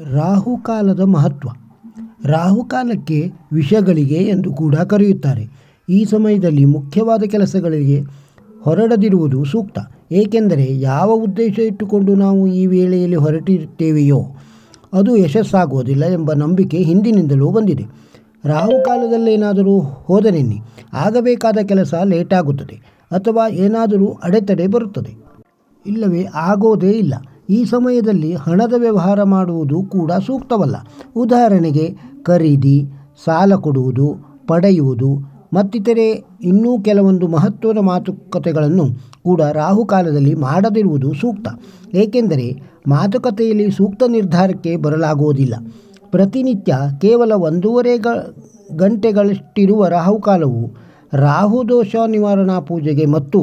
ರಾಹುಕಾಲದ ಮಹತ್ವ. ರಾಹುಕಾಲಕ್ಕೆ ವಿಷಗಳಿಗೆ ಎಂದು ಕೂಡ ಕರೆಯುತ್ತಾರೆ. ಈ ಸಮಯದಲ್ಲಿ ಮುಖ್ಯವಾದ ಕೆಲಸಗಳಿಗೆ ಹೊರಡದಿರುವುದು ಸೂಕ್ತ. ಏಕೆಂದರೆ ಯಾವ ಉದ್ದೇಶ ಇಟ್ಟುಕೊಂಡು ನಾವು ಈ ವೇಳೆಯಲ್ಲಿ ಹೊರಟಿರುತ್ತೇವೆಯೋ, ಅದು ಯಶಸ್ಸಾಗುವುದಿಲ್ಲ ಎಂಬ ನಂಬಿಕೆ ಹಿಂದಿನಿಂದಲೂ ಬಂದಿದೆ. ರಾಹುಕಾಲದಲ್ಲೇನಾದರೂ ಹೋದನೆನ್ನಿ. ಆಗಬೇಕಾದ ಕೆಲಸ ಲೇಟಾಗುತ್ತದೆ ಅಥವಾ ಏನಾದರೂ ಅಡೆತಡೆ ಬರುತ್ತದೆ. ಇಲ್ಲವೇ, ಆಗೋದೇ ಇಲ್ಲ. ಈ ಸಮಯದಲ್ಲಿ ಹಣದ ವ್ಯವಹಾರ ಮಾಡುವುದು ಕೂಡ ಸೂಕ್ತವಲ್ಲ. ಉದಾಹರಣೆಗೆ, ಖರೀದಿ, ಸಾಲ ಕೊಡುವುದು, ಪಡೆಯುವುದು, ಮತ್ತಿತರೆ ಇನ್ನೂ ಕೆಲವೊಂದು ಮಹತ್ವದ ಮಾತುಕತೆಗಳನ್ನು ಕೂಡ ರಾಹುಕಾಲದಲ್ಲಿ ಮಾಡದಿರುವುದು ಸೂಕ್ತ. ಏಕೆಂದರೆ, ಮಾತುಕತೆಯಲ್ಲಿ ಸೂಕ್ತ ನಿರ್ಧಾರಕ್ಕೆ ಬರಲಾಗುವುದಿಲ್ಲ. ಪ್ರತಿನಿತ್ಯ ಕೇವಲ ಒಂದೂವರೆ ಗ, ಗಂಟೆಗಳಷ್ಟಿರುವ ರಾಹುಕಾಲವು ರಾಹುದೋಷ ನಿವಾರಣಾ ಪೂಜೆಗೆ ಮತ್ತು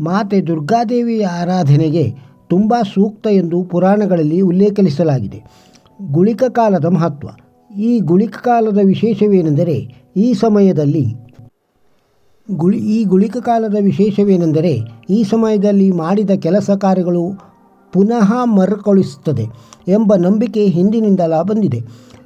ಮಾತೆ ದುರ್ಗಾದೇವಿಯ ಆರಾಧನೆಗೆ ತುಂಬ ಸೂಕ್ತ ಎಂದು ಪುರಾಣಗಳಲ್ಲಿ ಉಲ್ಲೇಖಿಸಲಾಗಿದೆ. ಗುಳಿಕ ಕಾಲದ ಮಹತ್ವ. ಈ ಗುಳಿಕ ಕಾಲದ ವಿಶೇಷವೇನೆಂದರೆ ಈ ಸಮಯದಲ್ಲಿ ಗುಳಿ, ಈ ಗುಳಿಕ ಕಾಲದ ವಿಶೇಷವೇನೆಂದರೆ ಈ ಸಮಯದಲ್ಲಿ ಮಾಡಿದ ಕೆಲಸ ಕಾರ್ಯಗಳು ಪುನಃ ಮರುಕಳಿಸುತ್ತದೆ ಎಂಬ ನಂಬಿಕೆ ಹಿಂದಿನಿಂದಲ ಬಂದಿದೆ.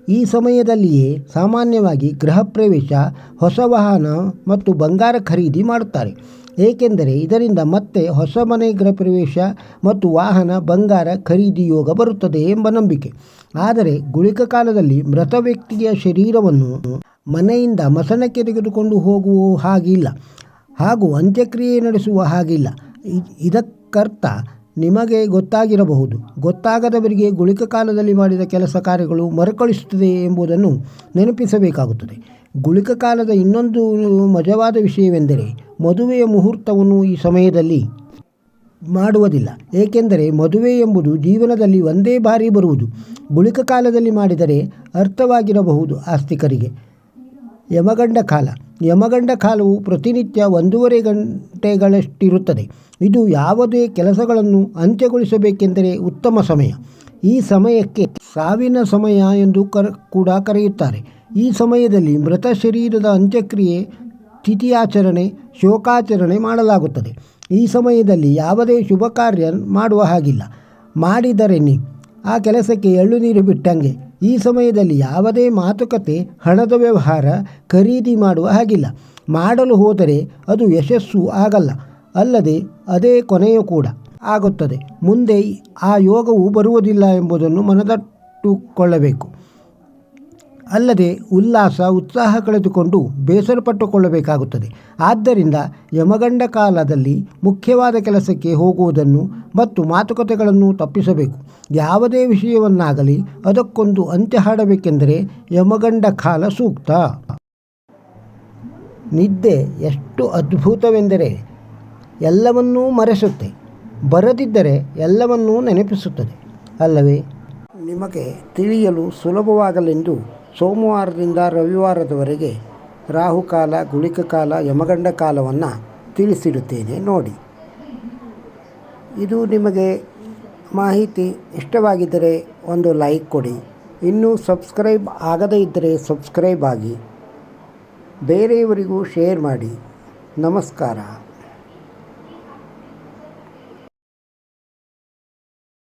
ಈ ಸಮಯದಲ್ಲಿಯೇ ಸಾಮಾನ್ಯವಾಗಿ ಗೃಹ ಪ್ರವೇಶ, ಹೊಸ ವಾಹನ ಮತ್ತು ಬಂಗಾರ ಖರೀದಿ ಮಾಡುತ್ತಾರೆ. ಏಕೆಂದರೆ ಇದರಿಂದ ಮತ್ತೆ ಹೊಸ ಮನೆ, ಗೃಹ ಪ್ರವೇಶ ಮತ್ತು ವಾಹನ, ಬಂಗಾರ ಖರೀದಿ ಯೋಗ ಬರುತ್ತದೆ ಎಂಬ ನಂಬಿಕೆ. ಆದರೆ ಗುಳಿಕ ಕಾಲದಲ್ಲಿ ಮೃತ ವ್ಯಕ್ತಿಯ ಶರೀರವನ್ನು ಮನೆಯಿಂದ ಮಸಣಕ್ಕೆ ತೆಗೆದುಕೊಂಡು ಹೋಗುವ ಹಾಗಿಲ್ಲ. ಹಾಗೂ ಅಂತ್ಯಕ್ರಿಯೆ ನಡೆಸುವ ಹಾಗಿಲ್ಲ. ಇದಕ್ಕರ್ಥ ನಿಮಗೆ ಗೊತ್ತಾಗಿರಬಹುದು. ಗೊತ್ತಾಗದವರಿಗೆ ಗುಳಿಕ ಕಾಲದಲ್ಲಿ ಮಾಡಿದ ಕೆಲಸ ಕಾರ್ಯಗಳು ಮರುಕಳಿಸುತ್ತದೆ ಎಂಬುದನ್ನು ನೆನಪಿಸಬೇಕಾಗುತ್ತದೆ. ಗುಳಿಕ ಕಾಲದ ಇನ್ನೊಂದು ಮಜವಾದ ವಿಷಯವೆಂದರೆ ಮದುವೆಯ ಮುಹೂರ್ತವನ್ನು ಈ ಸಮಯದಲ್ಲಿ ಮಾಡುವುದಿಲ್ಲ. ಏಕೆಂದರೆ ಮದುವೆ ಎಂಬುದು ಜೀವನದಲ್ಲಿ ಒಂದೇ ಬಾರಿ ಬರುವುದು. ಗುಳಿಕ ಕಾಲದಲ್ಲಿ ಮಾಡಿದರೆ ಅರ್ಥವಾಗಿರಬಹುದು ಆಸ್ತಿಕರಿಗೆ. ಯಮಗಂಡ ಕಾಲ. ಯಮಗಂಡ ಕಾಲವು ಪ್ರತಿನಿತ್ಯ ಒಂದೂವರೆ ಗಂಟೆಗಳಷ್ಟಿರುತ್ತದೆ. ಇದು ಯಾವುದೇ ಕೆಲಸಗಳನ್ನು ಅಂತ್ಯಗೊಳಿಸಬೇಕೆಂದರೆ ಉತ್ತಮ ಸಮಯ. ಈ ಸಮಯಕ್ಕೆ ಸಾವಿನ ಸಮಯ ಎಂದು ಕರ, ಕೂಡ ಕರೆಯುತ್ತಾರೆ. ಈ ಸಮಯದಲ್ಲಿ ಮೃತ ಶರೀರದ ಅಂತ್ಯಕ್ರಿಯೆ, ತಿಥಿಯಾಚರಣೆ, ಶೋಕಾಚರಣೆ ಮಾಡಲಾಗುತ್ತದೆ. ಈ ಸಮಯದಲ್ಲಿ ಯಾವುದೇ ಶುಭ ಕಾರ್ಯ ಮಾಡುವ ಹಾಗಿಲ್ಲ. ಮಾಡಿದರೆ ಆ ಕೆಲಸಕ್ಕೆ ಎಳ್ಳು ನೀರು ಬಿಟ್ಟಂಗೆ. ಈ ಸಮಯದಲ್ಲಿ ಯಾವುದೇ ಮಾತುಕತೆ, ಹಣದ ವ್ಯವಹಾರ ಖರೀದಿ ಮಾಡುವ ಹಾಗಿಲ್ಲ. ಮಾಡಲು ಹೋದರೆ ಅದು ಯಶಸ್ಸು ಆಗಲ್ಲ, ಅಲ್ಲದೆ ಅದೇ ಕೊನೆಯೂ ಕೂಡ ಆಗುತ್ತದೆ. ಮುಂದೆ ಆ ಯೋಗವು ಬರುವುದಿಲ್ಲ ಎಂಬುದನ್ನು ಮನದಟ್ಟುಕೊಳ್ಳಬೇಕು. ಅಲ್ಲದೆ ಉಲ್ಲಾಸ, ಉತ್ಸಾಹ ಕಳೆದುಕೊಂಡು ಬೇಸರಪಟ್ಟುಕೊಳ್ಳಬೇಕಾಗುತ್ತದೆ. ಆದ್ದರಿಂದ ಯಮಗಂಡ ಕಾಲದಲ್ಲಿ ಮುಖ್ಯವಾದ ಕೆಲಸಕ್ಕೆ ಹೋಗುವುದನ್ನು ಮತ್ತು ಮಾತುಕತೆಗಳನ್ನು ತಪ್ಪಿಸಬೇಕು. ಯಾವುದೇ ವಿಷಯವನ್ನಾಗಲಿ ಅದಕ್ಕೊಂದು ಅಂತ್ಯ ಹಾಡಬೇಕೆಂದರೆ ಯಮಗಂಡ ಕಾಲ ಸೂಕ್ತ. ನಿದ್ದೆ ಎಷ್ಟು ಅದ್ಭುತವೆಂದರೆ ಎಲ್ಲವನ್ನೂ ಮರೆಸುತ್ತೆ. ಬರದಿದ್ದರೆ ಎಲ್ಲವನ್ನೂ ನೆನಪಿಸುತ್ತದೆ. ಅಲ್ಲವೇ? ನಿಮಗೆ ತಿಳಿಯಲು ಸುಲಭವಾಗಲೆಂದು ಸೋಮವಾರದಿಂದ ರವಿವಾರದವರೆಗೆ ರಾಹುಕಾಲ ಗುಳಿಕ ಕಾಲ ಯಮಗಂಡ ಕಾಲವನ್ನು ತಿಳಿಸಿಡುತ್ತೇನೆ ನೋಡಿ. ಇದು ನಿಮಗೆ ಮಾಹಿತಿ ಇಷ್ಟವಾಗಿದ್ದರೆ ಒಂದು ಲೈಕ್ ಕೊಡಿ. ಇನ್ನೂ ಸಬ್ಸ್ಕ್ರೈಬ್ ಆಗದೇ ಇದ್ದರೆ ಸಬ್ಸ್ಕ್ರೈಬ್ ಆಗಿ. ಬೇರೆಯವರಿಗೂ ಶೇರ್ ಮಾಡಿ. ನಮಸ್ಕಾರ.